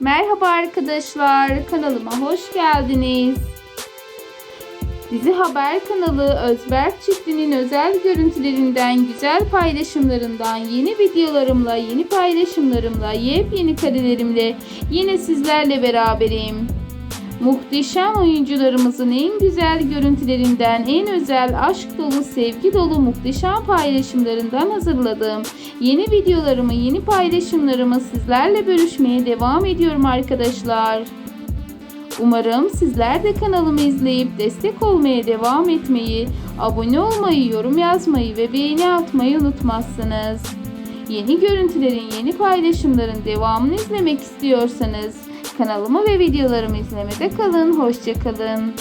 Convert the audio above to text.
Merhaba arkadaşlar, kanalıma hoş geldiniz. Dizi Haber kanalı Özberk çiftinin özel görüntülerinden, güzel paylaşımlarından, yeni videolarımla, yeni paylaşımlarımla, yepyeni karelerimle yine sizlerle beraberim. Muhteşem oyuncularımızın en güzel görüntülerinden, en özel aşk dolu, sevgi dolu muhteşem paylaşımlarından hazırladığım yeni videolarımı, yeni paylaşımlarımı sizlerle bölüşmeye devam ediyorum arkadaşlar. Umarım sizler de kanalımı izleyip destek olmaya devam etmeyi, abone olmayı, yorum yazmayı ve beğeni atmayı unutmazsınız. Yeni görüntülerin, yeni paylaşımların devamını izlemek istiyorsanız kanalıma ve videolarımı izlemede kalın. Hoşçakalın.